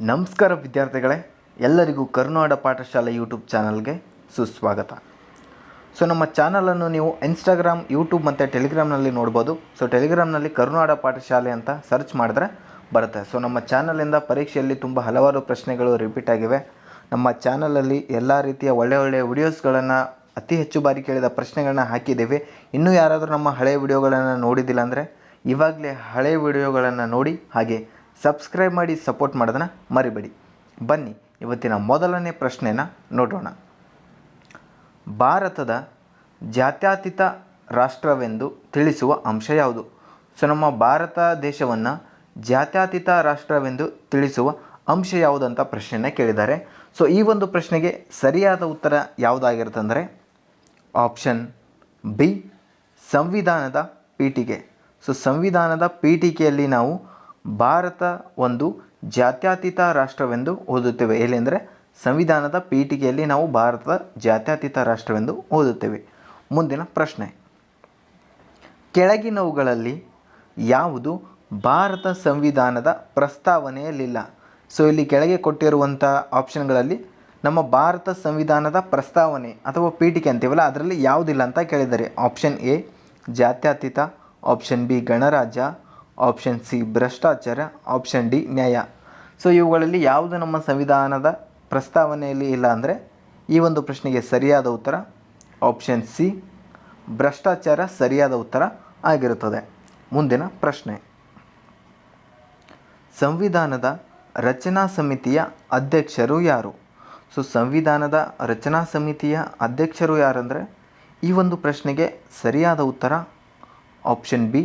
ನಮಸ್ಕಾರ ವಿದ್ಯಾರ್ಥಿಗಳೇ, ಎಲ್ಲರಿಗೂ ಕರುನಾಡ ಪಾಠಶಾಲೆ ಯೂಟ್ಯೂಬ್ ಚಾನಲ್ಗೆ ಸುಸ್ವಾಗತ. ಸೊ, ನಮ್ಮ ಚಾನಲನ್ನು ನೀವು ಇನ್ಸ್ಟಾಗ್ರಾಮ್, ಯೂಟ್ಯೂಬ್ ಮತ್ತು ಟೆಲಿಗ್ರಾಮ್ನಲ್ಲಿ ನೋಡ್ಬೋದು. ಸೊ, ಟೆಲಿಗ್ರಾಮ್ನಲ್ಲಿ ಕರುನಾಡ ಪಾಠಶಾಲೆ ಅಂತ ಸರ್ಚ್ ಮಾಡಿದ್ರೆ ಬರುತ್ತೆ. ಸೊ, ನಮ್ಮ ಚಾನಲಿಂದ ಪರೀಕ್ಷೆಯಲ್ಲಿ ತುಂಬ ಹಲವಾರು ಪ್ರಶ್ನೆಗಳು ರಿಪೀಟ್ ಆಗಿವೆ. ನಮ್ಮ ಚಾನಲಲ್ಲಿ ಎಲ್ಲ ರೀತಿಯ ಒಳ್ಳೆಯ ಒಳ್ಳೆಯ ವಿಡಿಯೋಸ್ಗಳನ್ನು, ಅತಿ ಹೆಚ್ಚು ಬಾರಿ ಕೇಳಿದ ಪ್ರಶ್ನೆಗಳನ್ನ ಹಾಕಿದ್ದೀವಿ. ಇನ್ನೂ ಯಾರಾದರೂ ನಮ್ಮ ಹಳೆಯ ವಿಡಿಯೋಗಳನ್ನು ನೋಡಿದ್ದಿಲ್ಲ ಅಂದರೆ, ಇವಾಗಲೇ ಹಳೆಯ ವಿಡಿಯೋಗಳನ್ನು ನೋಡಿ ಹಾಗೆ ಸಬ್ಸ್ಕ್ರೈಬ್ ಮಾಡಿ ಸಪೋರ್ಟ್ ಮಾಡೋದನ್ನು ಮರಿಬೇಡಿ. ಬನ್ನಿ, ಇವತ್ತಿನ ಮೊದಲನೇ ಪ್ರಶ್ನೆನ ನೋಡೋಣ. ಭಾರತದ ಜಾತ್ಯತೀತ ರಾಷ್ಟ್ರವೆಂದು ತಿಳಿಸುವ ಅಂಶ ಯಾವುದು? ಸೊ, ನಮ್ಮ ಭಾರತ ದೇಶವನ್ನು ಜಾತ್ಯತೀತ ರಾಷ್ಟ್ರವೆಂದು ತಿಳಿಸುವ ಅಂಶ ಯಾವುದು ಅಂತ ಪ್ರಶ್ನೆಯನ್ನು ಕೇಳಿದ್ದಾರೆ. ಸೊ, ಈ ಒಂದು ಪ್ರಶ್ನೆಗೆ ಸರಿಯಾದ ಉತ್ತರ ಯಾವುದಾಗಿರುತ್ತಂದರೆ ಆಪ್ಷನ್ ಬಿ, ಸಂವಿಧಾನದ ಪೀಠಿಗೆ ಸೊ, ಸಂವಿಧಾನದ ಪೀಠಿಕೆಯಲ್ಲಿ ನಾವು ಭಾರತ ಒಂದು ಜಾತ್ಯತೀತ ರಾಷ್ಟ್ರವೆಂದು ಓದುತ್ತೇವೆ. ಏನೆಂದರೆ ಸಂವಿಧಾನದ ಪೀಠಿಕೆಯಲ್ಲಿ ನಾವು ಭಾರತದ ಜಾತ್ಯತೀತ ರಾಷ್ಟ್ರವೆಂದು ಓದುತ್ತೇವೆ. ಮುಂದಿನ ಪ್ರಶ್ನೆ. ಕೆಳಗಿನವುಗಳಲ್ಲಿ ಯಾವುದು ಭಾರತ ಸಂವಿಧಾನದ ಪ್ರಸ್ತಾವನೆಯಲ್ಲಿಲ್ಲ? ಸೊ ಇಲ್ಲಿ ಕೆಳಗೆ ಕೊಟ್ಟಿರುವಂಥ ಆಪ್ಷನ್ಗಳಲ್ಲಿ ನಮ್ಮ ಭಾರತ ಸಂವಿಧಾನದ ಪ್ರಸ್ತಾವನೆ ಅಥವಾ ಪೀಠಿಕೆ ಅಂತೀವಲ್ಲ, ಅದರಲ್ಲಿ ಯಾವುದಿಲ್ಲ ಅಂತ ಕೇಳಿದ್ದಾರೆ. ಆಪ್ಷನ್ ಎ ಜಾತ್ಯತೀತ. ಆಪ್ಷನ್ ಬಿ ಗಣರಾಜ್ಯ. ಆಪ್ಷನ್ ಸಿ ಭ್ರಷ್ಟಾಚಾರ ಆಪ್ಷನ್ ಡಿ ನ್ಯಾಯ. ಸೊ ಇವುಗಳಲ್ಲಿ ಯಾವುದು ನಮ್ಮ ಸಂವಿಧಾನದ ಪ್ರಸ್ತಾವನೆಯಲ್ಲಿ ಇಲ್ಲ ಅಂದರೆ ಈ ಒಂದು ಪ್ರಶ್ನೆಗೆ ಸರಿಯಾದ ಉತ್ತರ ಆಪ್ಷನ್ ಸಿ ಭ್ರಷ್ಟಾಚಾರ ಸರಿಯಾದ ಉತ್ತರ ಆಗಿರುತ್ತದೆ. ಮುಂದಿನ ಪ್ರಶ್ನೆ. ಸಂವಿಧಾನದ ರಚನಾ ಸಮಿತಿಯ ಅಧ್ಯಕ್ಷರು ಯಾರು? ಸೊ ಸಂವಿಧಾನದ ರಚನಾ ಸಮಿತಿಯ ಅಧ್ಯಕ್ಷರು ಯಾರಂದರೆ ಈ ಒಂದು ಪ್ರಶ್ನೆಗೆ ಸರಿಯಾದ ಉತ್ತರ option B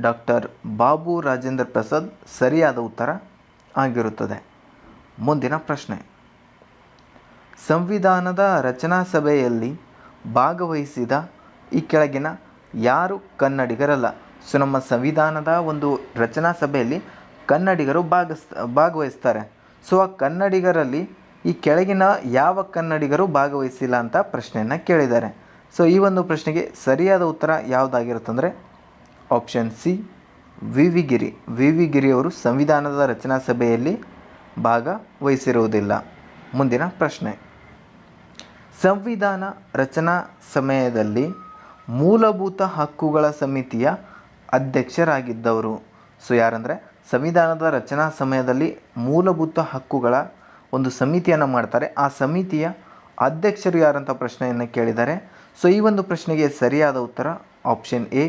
doctor Babu Rajendra Prasad ಸರಿಯಾದ ಉತ್ತರ ಆಗಿರುತ್ತದೆ. ಮುಂದಿನ ಪ್ರಶ್ನೆ. ಸಂವಿಧಾನದ ರಚನಾ ಸಭೆಯಲ್ಲಿ ಭಾಗವಹಿಸಿದ ಈ ಕೆಳಗಿನ ಯಾರು ಕನ್ನಡಿಗರಲ್ಲ? ಸೊ, ನಮ್ಮ ಸಂವಿಧಾನದ ಒಂದು ರಚನಾ ಸಭೆಯಲ್ಲಿ ಕನ್ನಡಿಗರು ಭಾಗಸ್ ಭಾಗವಹಿಸ್ತಾರೆ. ಸೊ, ಆ ಕನ್ನಡಿಗರಲ್ಲಿ ಈ ಕೆಳಗಿನ ಯಾವ ಕನ್ನಡಿಗರು ಭಾಗವಹಿಸಿಲ್ಲ ಅಂತ ಪ್ರಶ್ನೆಯನ್ನು ಕೇಳಿದ್ದಾರೆ. ಸೊ, ಈ ಒಂದು ಪ್ರಶ್ನೆಗೆ ಸರಿಯಾದ ಉತ್ತರ ಯಾವುದಾಗಿರುತ್ತಂದರೆ option C V V Giri V V ಗಿರಿಯವರು ಸಂವಿಧಾನದ ರಚನಾ ಸಭೆಯಲ್ಲಿ ಭಾಗವಹಿಸಿರುವುದಿಲ್ಲ ಮುಂದಿನ ಪ್ರಶ್ನೆ. ಸಂವಿಧಾನ ರಚನಾ ಸಮಯದಲ್ಲಿ ಮೂಲಭೂತ ಹಕ್ಕುಗಳ ಸಮಿತಿಯ ಅಧ್ಯಕ್ಷರಾಗಿದ್ದವರು. ಸೊ ಯಾರಂದರೆ ಸಂವಿಧಾನದ ರಚನಾ ಸಮಯದಲ್ಲಿ ಮೂಲಭೂತ ಹಕ್ಕುಗಳ ಒಂದು ಸಮಿತಿಯನ್ನು ಮಾಡ್ತಾರೆ. ಆ ಸಮಿತಿಯ ಅಧ್ಯಕ್ಷರು ಯಾರಂತ ಪ್ರಶ್ನೆಯನ್ನು ಕೇಳಿದ್ದಾರೆ ಸೊ ಈ ಒಂದು ಪ್ರಶ್ನೆಗೆ ಸರಿಯಾದ ಉತ್ತರ ಆಪ್ಷನ್ ಎ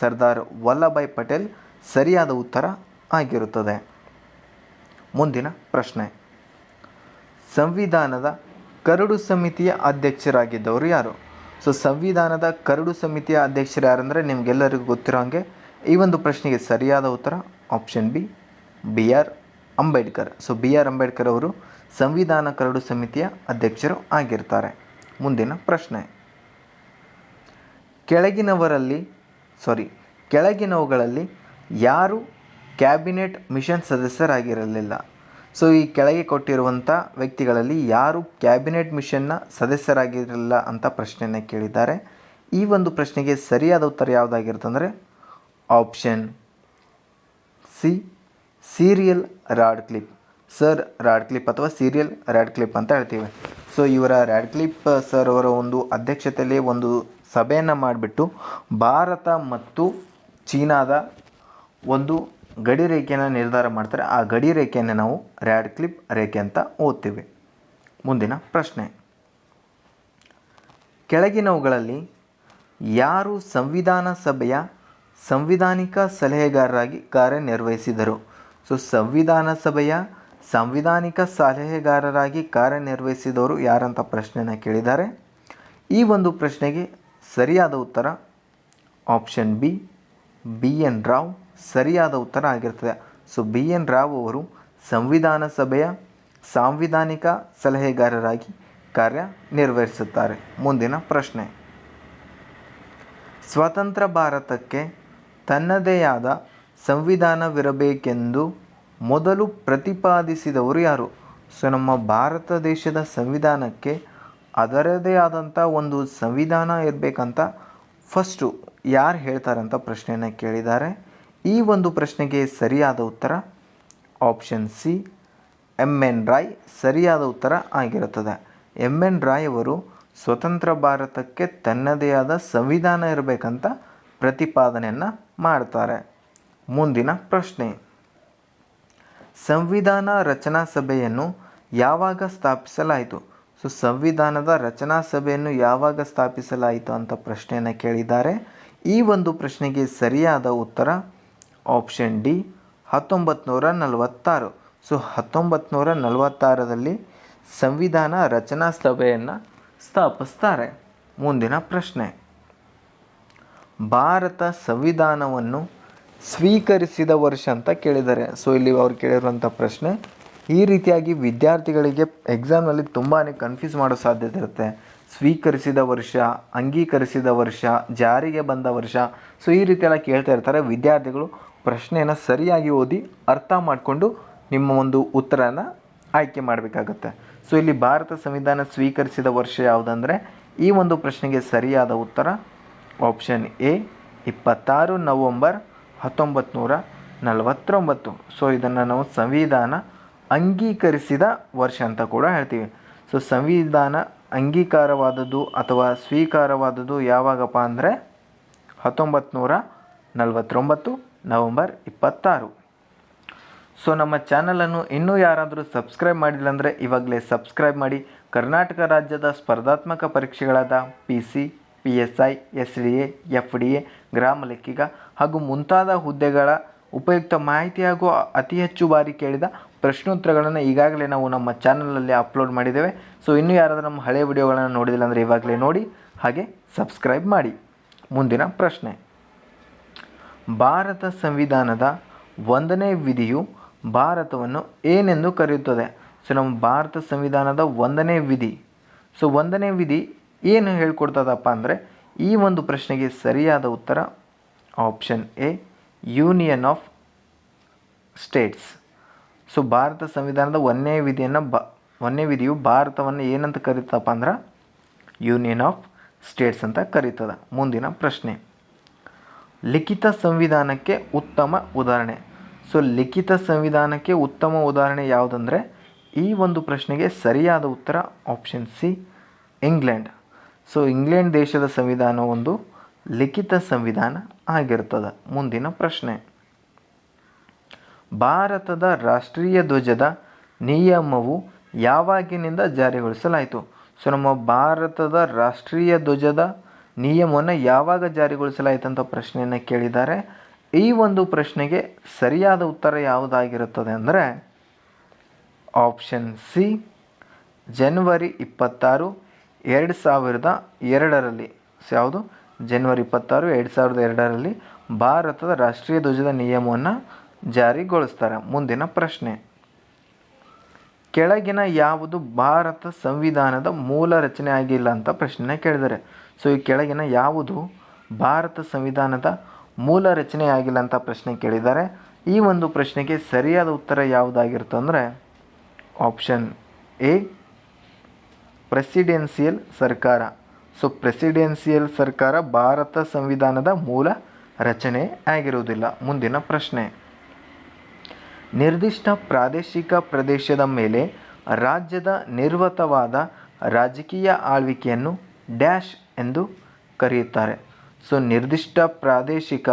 ಸರ್ದಾರ್ ವಲ್ಲಭಾಯ್ ಪಟೇಲ್ ಸರಿಯಾದ ಉತ್ತರ ಆಗಿರುತ್ತದೆ. ಮುಂದಿನ ಪ್ರಶ್ನೆ. ಸಂವಿಧಾನದ ಕರಡು ಸಮಿತಿಯ ಅಧ್ಯಕ್ಷರಾಗಿದ್ದವರು ಯಾರು? ಸೊ ಸಂವಿಧಾನದ ಕರಡು ಸಮಿತಿಯ ಅಧ್ಯಕ್ಷರು ಯಾರಂದರೆ ನಿಮಗೆಲ್ಲರಿಗೂ ಗೊತ್ತಿರೋ ಹಾಗೆ ಈ ಒಂದು ಪ್ರಶ್ನೆಗೆ ಸರಿಯಾದ ಉತ್ತರ option B B R Ambedkar. So B R Ambedkar ಅವರು ಸಂವಿಧಾನ ಕರಡು ಸಮಿತಿಯ ಅಧ್ಯಕ್ಷರು ಆಗಿರ್ತಾರೆ. ಮುಂದಿನ ಪ್ರಶ್ನೆ. ಕೆಳಗಿನವರಲ್ಲಿ ಸಾರಿ ಕೆಳಗಿನವುಗಳಲ್ಲಿ ಯಾರು ಕ್ಯಾಬಿನೆಟ್ ಮಿಷನ್ ಸದಸ್ಯರಾಗಿರಲಿಲ್ಲ. ಸೊ ಈ ಕೆಳಗೆ ಕೊಟ್ಟಿರುವಂಥ ವ್ಯಕ್ತಿಗಳಲ್ಲಿ ಯಾರು ಕ್ಯಾಬಿನೆಟ್ ಮಿಷನ್ನ ಸದಸ್ಯರಾಗಿರಲಿಲ್ಲ ಅಂತ ಪ್ರಶ್ನೆಯನ್ನು ಕೇಳಿದ್ದಾರೆ. ಈ ಒಂದು ಪ್ರಶ್ನೆಗೆ ಸರಿಯಾದ ಉತ್ತರ ಯಾವುದಾಗಿರುತ್ತಂದರೆ option C Cyril Radcliffe sir Radcliffe ಅಥವಾ ಸೀರಿಯಲ್ ರಾಡ್ ಕ್ಲಿಪ್ ಅಂತ ಹೇಳ್ತೀವಿ. ಸೊ ಇವರ ರಾಡ್ ಕ್ಲಿಪ್ ಸರ್ ಅವರ ಒಂದು ಅಧ್ಯಕ್ಷತೆಯಲ್ಲಿ ಒಂದು ಸಭೆಯನ್ನು ಮಾಡಿಬಿಟ್ಟು ಭಾರತ ಮತ್ತು ಚೀನಾದ ಒಂದು ಗಡಿ ರೇಖೆಯನ್ನು ನಿರ್ಧಾರ ಮಾಡ್ತಾರೆ. ಆ ಗಡಿ ರೇಖೆಯನ್ನು ನಾವು ರ್ಯಾಡ್ ಕ್ಲಿಪ್ ರೇಖೆ ಅಂತ ಓದ್ತೀವಿ. ಮುಂದಿನ ಪ್ರಶ್ನೆ. ಕೆಳಗಿನವುಗಳಲ್ಲಿ ಯಾರು ಸಂವಿಧಾನ ಸಭೆಯ ಸಂವಿಧಾನಿಕ ಸಲಹೆಗಾರರಾಗಿ ಕಾರ್ಯನಿರ್ವಹಿಸಿದರು? ಸೊ, ಸಂವಿಧಾನ ಸಭೆಯ ಸಂವಿಧಾನಿಕ ಸಲಹೆಗಾರರಾಗಿ ಕಾರ್ಯನಿರ್ವಹಿಸಿದವರು ಯಾರಂತ ಪ್ರಶ್ನೆಯನ್ನು ಕೇಳಿದ್ದಾರೆ? ಈ ಒಂದು ಪ್ರಶ್ನೆಗೆ ಸರಿಯಾದ ಉತ್ತರ option B B N Rau ಸರಿಯಾದ ಉತ್ತರ ಆಗಿರ್ತದೆ. ಸೊ ಬಿ ಎನ್ ರಾವ್ ಅವರು ಸಂವಿಧಾನ ಸಭೆಯ ಸಾಂವಿಧಾನಿಕ ಸಲಹೆಗಾರರಾಗಿ ಕಾರ್ಯನಿರ್ವಹಿಸುತ್ತಾರೆ. ಮುಂದಿನ ಪ್ರಶ್ನೆ. ಸ್ವತಂತ್ರ ಭಾರತಕ್ಕೆ ತನ್ನದೇ ಆದ ಸಂವಿಧಾನವಿರಬೇಕೆಂದು ಮೊದಲು ಪ್ರತಿಪಾದಿಸಿದವರು ಯಾರು? ಸೊ ನಮ್ಮ ಭಾರತ ದೇಶದ ಸಂವಿಧಾನಕ್ಕೆ ಅದರದೇ ಆದಂಥ ಒಂದು ಸಂವಿಧಾನ ಇರಬೇಕಂತ ಫಸ್ಟು ಯಾರು ಹೇಳ್ತಾರೆ ಅಂತ ಪ್ರಶ್ನೆಯನ್ನು ಕೇಳಿದ್ದಾರೆ. ಈ ಒಂದು ಪ್ರಶ್ನೆಗೆ ಸರಿಯಾದ ಉತ್ತರ option C M N Roy ಸರಿಯಾದ ಉತ್ತರ ಆಗಿರುತ್ತದೆ. ಎಂ ಎನ್ ರಾಯ್ ಅವರು ಸ್ವತಂತ್ರ ಭಾರತಕ್ಕೆ ತನ್ನದೇ ಆದ ಸಂವಿಧಾನ ಇರಬೇಕಂತ ಪ್ರತಿಪಾದನೆಯನ್ನು ಮಾಡ್ತಾರೆ. ಮುಂದಿನ ಪ್ರಶ್ನೆ. ಸಂವಿಧಾನ ರಚನಾ ಸಭೆಯನ್ನು ಯಾವಾಗ ಸ್ಥಾಪಿಸಲಾಯಿತು? ಸೊ ಸಂವಿಧಾನದ ರಚನಾ ಸಭೆಯನ್ನು ಯಾವಾಗ ಸ್ಥಾಪಿಸಲಾಯಿತು ಅಂತ ಪ್ರಶ್ನೆಯನ್ನು ಕೇಳಿದ್ದಾರೆ. ಈ ಒಂದು ಪ್ರಶ್ನೆಗೆ ಸರಿಯಾದ ಉತ್ತರ ಆಪ್ಷನ್ ಡಿ ಹತ್ತೊಂಬತ್ತು ನೂರ ನಲವತ್ತಾರು ಸೊ ಹತ್ತೊಂಬತ್ತು ನೂರ ಸಂವಿಧಾನ ರಚನಾ ಸಭೆಯನ್ನು ಸ್ಥಾಪಿಸ್ತಾರೆ. ಮುಂದಿನ ಪ್ರಶ್ನೆ. ಭಾರತ ಸಂವಿಧಾನವನ್ನು ಸ್ವೀಕರಿಸಿದ ವರ್ಷ ಅಂತ ಕೇಳಿದ್ದಾರೆ. ಸೊ ಇಲ್ಲಿ ಅವ್ರು ಕೇಳಿರುವಂಥ ಪ್ರಶ್ನೆ ಈ ರೀತಿಯಾಗಿ ವಿದ್ಯಾರ್ಥಿಗಳಿಗೆ ಎಕ್ಸಾಮ್ನಲ್ಲಿ ತುಂಬಾ ಕನ್ಫ್ಯೂಸ್ ಮಾಡೋ ಸಾಧ್ಯತೆ ಇರುತ್ತೆ. ಸ್ವೀಕರಿಸಿದ ವರ್ಷ, ಅಂಗೀಕರಿಸಿದ ವರ್ಷ, ಜಾರಿಗೆ ಬಂದ ವರ್ಷ. ಸೊ ಈ ರೀತಿಯೆಲ್ಲ ಕೇಳ್ತಾ ಇರ್ತಾರೆ. ವಿದ್ಯಾರ್ಥಿಗಳು ಪ್ರಶ್ನೆಯನ್ನು ಸರಿಯಾಗಿ ಓದಿ ಅರ್ಥ ಮಾಡಿಕೊಂಡು ನಿಮ್ಮ ಒಂದು ಉತ್ತರನ ಆಯ್ಕೆ ಮಾಡಬೇಕಾಗತ್ತೆ. ಸೊ ಇಲ್ಲಿ ಭಾರತ ಸಂವಿಧಾನ ಸ್ವೀಕರಿಸಿದ ವರ್ಷ ಯಾವುದಂದರೆ, ಈ ಒಂದು ಪ್ರಶ್ನೆಗೆ ಸರಿಯಾದ ಉತ್ತರ ಆಪ್ಷನ್ ಎ ಇಪ್ಪತ್ತಾರು ನವಂಬರ್ ಹತ್ತೊಂಬತ್ತು ನೂರ ನಲವತ್ತೊಂಬತ್ತು. ಸೊ ಇದನ್ನು ನಾವು ಸಂವಿಧಾನ ಅಂಗೀಕರಿಸಿದ ವರ್ಷ ಅಂತ ಕೂಡ ಹೇಳ್ತೀವಿ. ಸೊ ಸಂವಿಧಾನ ಅಂಗೀಕಾರವಾದದ್ದು ಅಥವಾ ಸ್ವೀಕಾರವಾದದ್ದು ಯಾವಾಗಪ್ಪ ಅಂದರೆ ಹತ್ತೊಂಬತ್ತು ನೂರ ನಲವತ್ತೊಂಬತ್ತು ನವಂಬರ್ ಇಪ್ಪತ್ತಾರು. ಸೊ ನಮ್ಮ ಚಾನಲನ್ನು ಇನ್ನೂ ಯಾರಾದರೂ ಸಬ್ಸ್ಕ್ರೈಬ್ ಮಾಡಿಲ್ಲ ಅಂದರೆ ಇವಾಗಲೇ ಸಬ್ಸ್ಕ್ರೈಬ್ ಮಾಡಿ. ಕರ್ನಾಟಕ ರಾಜ್ಯದ ಸ್ಪರ್ಧಾತ್ಮಕ ಪರೀಕ್ಷೆಗಳಾದ P C P S I S D A F D A ಗ್ರಾಮ ಲೆಕ್ಕಿಗ ಹಾಗೂ ಮುಂತಾದ ಹುದ್ದೆಗಳ ಉಪಯುಕ್ತ ಮಾಹಿತಿ ಹಾಗೂ ಅತಿ ಹೆಚ್ಚು ಬಾರಿ ಕೇಳಿದ ಪ್ರಶ್ನೋತ್ತರಗಳನ್ನು ಈಗಾಗಲೇ ನಾವು ನಮ್ಮ ಚಾನಲಲ್ಲಿ ಅಪ್ಲೋಡ್ ಮಾಡಿದ್ದೇವೆ. ಸೊ ಇನ್ನೂ ಯಾರಾದರೂ ನಮ್ಮ ಹಳೆ ವಿಡಿಯೋಗಳನ್ನು ನೋಡಿದಿಲ್ಲ ಅಂದರೆ ಇವಾಗಲೇ ನೋಡಿ, ಹಾಗೆ ಸಬ್ಸ್ಕ್ರೈಬ್ ಮಾಡಿ. ಮುಂದಿನ ಪ್ರಶ್ನೆ. ಭಾರತ ಸಂವಿಧಾನದ ಒಂದನೇ ವಿಧಿಯು ಭಾರತವನ್ನು ಏನೆಂದು ಕರೆಯುತ್ತದೆ? ಸೊ ನಮ್ಮ ಭಾರತ ಸಂವಿಧಾನದ ಒಂದನೇ ವಿಧಿ. ಸೊ ಒಂದನೇ ವಿಧಿ ಏನು ಹೇಳ್ಕೊಡ್ತದಪ್ಪ ಅಂದರೆ, ಈ ಒಂದು ಪ್ರಶ್ನೆಗೆ ಸರಿಯಾದ ಉತ್ತರ option A, union of states. So Bharat ಸಂವಿಧಾನದ ಒಂದನೇ ವಿಧಿಯನ್ನು ಬ ಒಂದನೇ ವಿಧಿಯು ಭಾರತವನ್ನು ಏನಂತ ಕರೀತಪ್ಪ ಅಂದ್ರೆ ಯೂನಿಯನ್ ಆಫ್ ಸ್ಟೇಟ್ಸ್ ಅಂತ ಕರೀತದ. ಮುಂದಿನ ಪ್ರಶ್ನೆ. ಲಿಖಿತ ಸಂವಿಧಾನಕ್ಕೆ ಉತ್ತಮ ಉದಾಹರಣೆ. ಸೊ ಲಿಖಿತ ಸಂವಿಧಾನಕ್ಕೆ ಉತ್ತಮ ಉದಾಹರಣೆ ಯಾವುದಂದರೆ ಈ ಒಂದು ಪ್ರಶ್ನೆಗೆ ಸರಿಯಾದ ಉತ್ತರ option C England so England ದೇಶದ ಸಂವಿಧಾನ ಒಂದು ಲಿಖಿತ ಸಂವಿಧಾನ ಆಗಿರ್ತದೆ. ಮುಂದಿನ ಪ್ರಶ್ನೆ. ಭಾರತದ ರಾಷ್ಟ್ರೀಯ ಧ್ವಜದ ನಿಯಮವು ಯಾವಾಗಿನಿಂದ ಜಾರಿಗೊಳಿಸಲಾಯಿತು? ಸೊ, ನಮ್ಮ ಭಾರತದ ರಾಷ್ಟ್ರೀಯ ಧ್ವಜದ ನಿಯಮವನ್ನು ಯಾವಾಗ ಜಾರಿಗೊಳಿಸಲಾಯಿತು ಅಂತ ಪ್ರಶ್ನೆಯನ್ನು ಕೇಳಿದ್ದಾರೆ. ಈ ಒಂದು ಪ್ರಶ್ನೆಗೆ ಸರಿಯಾದ ಉತ್ತರ ಯಾವುದಾಗಿರುತ್ತದೆ ಅಂದರೆ, ಆಪ್ಷನ್ ಸಿ, ಜನವರಿ ಇಪ್ಪತ್ತಾರು, ಎರಡು ಸಾವಿರದ ಎರಡರಲ್ಲಿ. ಸೊ, ಯಾವುದು? ಜನವರಿ ಇಪ್ಪತ್ತಾರು, ಎರಡು ಸಾವಿರದ ಎರಡರಲ್ಲಿ ಭಾರತದ ರಾಷ್ಟ್ರೀಯ ಧ್ವಜದ ನಿಯಮವನ್ನು ಜಾರಿಗೊಳಿಸ್ತಾರೆ. ಮುಂದಿನ ಪ್ರಶ್ನೆ. ಕೆಳಗಿನ ಯಾವುದು ಭಾರತ ಸಂವಿಧಾನದ ಮೂಲ ರಚನೆ ಆಗಿಲ್ಲ ಅಂತ ಪ್ರಶ್ನೆ ಕೇಳಿದ್ದಾರೆ ಸೊ ಈ ಕೆಳಗಿನ ಯಾವುದು ಭಾರತ ಸಂವಿಧಾನದ ಮೂಲ ರಚನೆ ಆಗಿಲ್ಲ ಅಂತ ಪ್ರಶ್ನೆ ಕೇಳಿದ್ದಾರೆ ಈ ಒಂದು ಪ್ರಶ್ನೆಗೆ ಸರಿಯಾದ ಉತ್ತರ ಯಾವುದಾಗಿರುತ್ತೆ ಅಂದರೆ ಆಪ್ಷನ್ ಎ ಪ್ರೆಸಿಡೆನ್ಸಿಯಲ್ ಸರ್ಕಾರ. ಸೊ ಪ್ರೆಸಿಡೆನ್ಸಿಯಲ್ ಸರ್ಕಾರ ಭಾರತ ಸಂವಿಧಾನದ ಮೂಲ ರಚನೆ ಆಗಿರುವುದಿಲ್ಲ. ಮುಂದಿನ ಪ್ರಶ್ನೆ. ನಿರ್ದಿಷ್ಟ ಪ್ರಾದೇಶಿಕ ಪ್ರದೇಶದ ಮೇಲೆ ರಾಜ್ಯದ ನಿರ್ವತವಾದ ರಾಜಕೀಯ ಆಳ್ವಿಕೆಯನ್ನು ಡ್ಯಾಶ್ ಎಂದು ಕರೆಯುತ್ತಾರೆ. ಸೊ, ನಿರ್ದಿಷ್ಟ ಪ್ರಾದೇಶಿಕ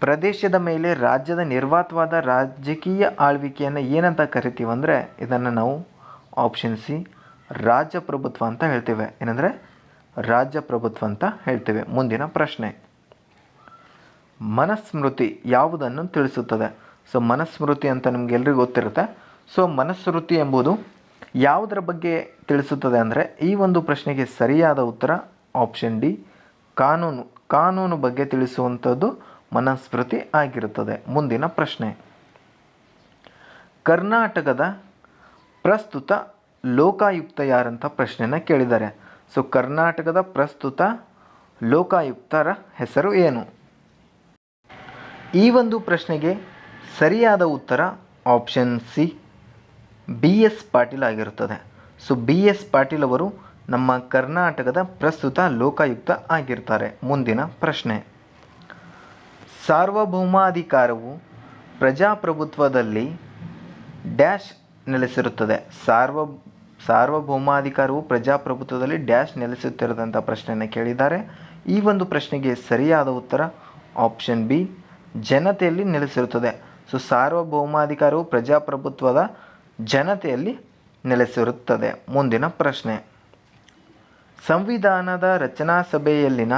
ಪ್ರದೇಶದ ಮೇಲೆ ರಾಜ್ಯದ ನಿರ್ವಾತವಾದ ರಾಜಕೀಯ ಆಳ್ವಿಕೆಯನ್ನು ಏನಂತ ಕರಿತೀವಿ ಅಂದರೆ ಇದನ್ನು ನಾವು ಆಪ್ಷನ್ ಸಿ ರಾಜ್ಯಪ್ರಭುತ್ವ ಅಂತ ಹೇಳ್ತೇವೆ. ಏನಂದರೆ ರಾಜ್ಯಪ್ರಭುತ್ವ ಅಂತ ಹೇಳ್ತೇವೆ. ಮುಂದಿನ ಪ್ರಶ್ನೆ. ಮನಸ್ಮೃತಿ ಯಾವುದನ್ನು ತಿಳಿಸುತ್ತದೆ? ಸೊ ಮನಸ್ಮೃತಿ ಅಂತ ನಿಮಗೆಲ್ರಿಗೂ ಗೊತ್ತಿರುತ್ತೆ. ಸೊ ಮನಸ್ಮೃತಿ ಎಂಬುದು ಯಾವುದರ ಬಗ್ಗೆ ತಿಳಿಸುತ್ತದೆ ಅಂದರೆ ಈ ಒಂದು ಪ್ರಶ್ನೆಗೆ ಸರಿಯಾದ ಉತ್ತರ ಆಪ್ಷನ್ ಡಿ ಕಾನೂನು ಕಾನೂನು ಬಗ್ಗೆ ತಿಳಿಸುವಂಥದ್ದು ಮನಸ್ಮೃತಿ ಆಗಿರುತ್ತದೆ. ಮುಂದಿನ ಪ್ರಶ್ನೆ. ಕರ್ನಾಟಕದ ಪ್ರಸ್ತುತ ಲೋಕಾಯುಕ್ತ ಯಾರಂತ ಪ್ರಶ್ನೆನ ಕೇಳಿದ್ದಾರೆ. ಸೊ ಕರ್ನಾಟಕದ ಪ್ರಸ್ತುತ ಲೋಕಾಯುಕ್ತರ ಹೆಸರು ಏನು? ಈ ಒಂದು ಪ್ರಶ್ನೆಗೆ ಸರಿಯಾದ ಉತ್ತರ option C B S Patil ಆಗಿರುತ್ತದೆ. ಸೊ ಬಿ ಎಸ್ ಪಾಟೀಲ್ ಅವರು ನಮ್ಮ ಕರ್ನಾಟಕದ ಪ್ರಸ್ತುತ ಲೋಕಾಯುಕ್ತ ಆಗಿರ್ತಾರೆ. ಮುಂದಿನ ಪ್ರಶ್ನೆ. ಸಾರ್ವಭೌಮಾಧಿಕಾರವು ಪ್ರಜಾಪ್ರಭುತ್ವದಲ್ಲಿ ಡ್ಯಾಶ್ ನೆಲೆಸಿರುತ್ತದೆ. ಸಾರ್ವ, ಸಾರ್ವಭೌಮಾಧಿಕಾರವು ಪ್ರಜಾಪ್ರಭುತ್ವದಲ್ಲಿ ಡ್ಯಾಶ್ ನೆಲೆಸುತ್ತಿರದಂಥ ಪ್ರಶ್ನೆಯನ್ನು ಕೇಳಿದ್ದಾರೆ. ಈ ಒಂದು ಪ್ರಶ್ನೆಗೆ ಸರಿಯಾದ ಉತ್ತರ ಆಪ್ಷನ್ ಬಿ ಜನತೆಯಲ್ಲಿ ನೆಲೆಸಿರುತ್ತದೆ. ಸೊ ಸಾರ್ವಭೌಮಾಧಿಕಾರವು ಪ್ರಜಾಪ್ರಭುತ್ವದ ಜನತೆಯಲ್ಲಿ ನೆಲೆಸಿರುತ್ತದೆ. ಮುಂದಿನ ಪ್ರಶ್ನೆ. ಸಂವಿಧಾನದ ರಚನಾ ಸಭೆಯಲ್ಲಿನ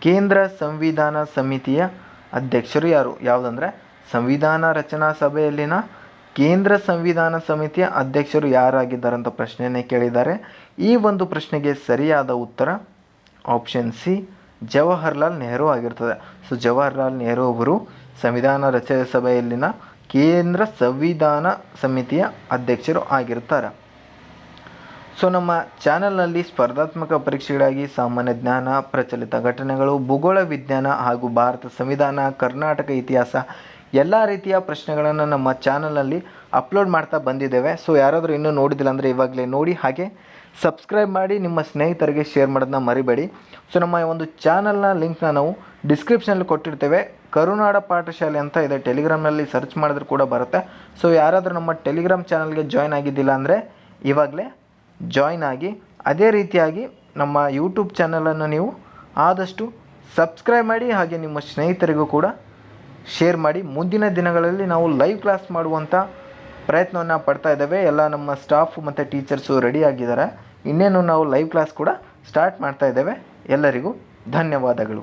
ಕೇಂದ್ರ ಸಂವಿಧಾನ ಸಮಿತಿಯ ಅಧ್ಯಕ್ಷರು ಯಾರು? ಯಾವುದಂದ್ರೆ ಸಂವಿಧಾನ ರಚನಾ ಸಭೆಯಲ್ಲಿನ ಕೇಂದ್ರ ಸಂವಿಧಾನ ಸಮಿತಿಯ ಅಧ್ಯಕ್ಷರು ಯಾರಾಗಿದ್ದಾರೆ ಅಂತ ಪ್ರಶ್ನೆಯನ್ನೇ ಕೇಳಿದ್ದಾರೆ. ಈ ಒಂದು ಪ್ರಶ್ನೆಗೆ ಸರಿಯಾದ ಉತ್ತರ ಆಪ್ಷನ್ ಸಿ ಜವಾಹರ್ಲಾಲ್ ನೆಹರು ಆಗಿರ್ತದೆ. ಸೊ ಜವಾಹರ್ಲಾಲ್ ನೆಹರು ಅವರು ಸಂವಿಧಾನ ರಚನೆ ಸಭೆಯಲ್ಲಿನ ಕೇಂದ್ರ ಸಂವಿಧಾನ ಸಮಿತಿಯ ಅಧ್ಯಕ್ಷರು ಆಗಿರ್ತಾರೆ ಸೊ, ನಮ್ಮ ಚಾನಲ್ನಲ್ಲಿ ಸ್ಪರ್ಧಾತ್ಮಕ ಪರೀಕ್ಷೆಗಳಾಗಿ ಸಾಮಾನ್ಯ ಜ್ಞಾನ, ಪ್ರಚಲಿತ ಘಟನೆಗಳು, ಭೂಗೋಳ ವಿಜ್ಞಾನ ಹಾಗೂ ಭಾರತ ಸಂವಿಧಾನ, ಕರ್ನಾಟಕ ಇತಿಹಾಸ ಎಲ್ಲ ರೀತಿಯ ಪ್ರಶ್ನೆಗಳನ್ನು ನಮ್ಮ ಚಾನಲಲ್ಲಿ ಅಪ್ಲೋಡ್ ಮಾಡ್ತಾ ಬಂದಿದ್ದೇವೆ. ಸೊ, ಯಾರಾದರೂ ಇನ್ನೂ ನೋಡಿದಿಲ್ಲ ಅಂದರೆ ಇವಾಗಲೇ ನೋಡಿ. ಹಾಗೆ ಸಬ್ಸ್ಕ್ರೈಬ್ ಮಾಡಿ, ನಿಮ್ಮ ಸ್ನೇಹಿತರಿಗೆ ಶೇರ್ ಮಾಡೋದನ್ನ ಮರಿಬೇಡಿ. ಸೊ, ನಮ್ಮ ಒಂದು ಚಾನಲ್ನ ಲಿಂಕ್ನ ನಾವು ಡಿಸ್ಕ್ರಿಪ್ಷನಲ್ಲಿ ಕೊಟ್ಟಿರ್ತೇವೆ. ಕರುನಾಡ ಪಾಠಶಾಲೆ ಅಂತ ಇದೆ. ಟೆಲಿಗ್ರಾಮ್ನಲ್ಲಿ ಸರ್ಚ್ ಮಾಡಿದ್ರೆ ಕೂಡ ಬರುತ್ತೆ. ಸೊ ಯಾರಾದರೂ ನಮ್ಮ ಟೆಲಿಗ್ರಾಮ್ ಚಾನಲ್ಗೆ ಜಾಯ್ನ್ ಆಗಿದ್ದಿಲ್ಲ ಅಂದರೆ, ಇವಾಗಲೇ ಜಾಯ್ನ್ ಆಗಿ, ಅದೇ ರೀತಿಯಾಗಿ ನಮ್ಮ ಯೂಟ್ಯೂಬ್ ಚಾನಲನ್ನು ನೀವು ಆದಷ್ಟು ಸಬ್ಸ್ಕ್ರೈಬ್ ಮಾಡಿ, ಹಾಗೆ ನಿಮ್ಮ ಸ್ನೇಹಿತರಿಗೂ ಕೂಡ ಶೇರ್ ಮಾಡಿ. ಮುಂದಿನ ದಿನಗಳಲ್ಲಿ ನಾವು ಲೈವ್ ಕ್ಲಾಸ್ ಮಾಡುವಂಥ ಪ್ರಯತ್ನವನ್ನು ಪಡ್ತಾ ಇದ್ದೇವೆ. ಎಲ್ಲ ನಮ್ಮ ಸ್ಟಾಫ್ ಮತ್ತು ಟೀಚರ್ಸು ರೆಡಿ ಆಗಿದ್ದಾರೆ. ಇನ್ನೇನು ನಾವು ಲೈವ್ ಕ್ಲಾಸ್ ಕೂಡ ಸ್ಟಾರ್ಟ್ ಮಾಡ್ತಾ ಇದ್ದೇವೆ. ಎಲ್ಲರಿಗೂ ಧನ್ಯವಾದಗಳು.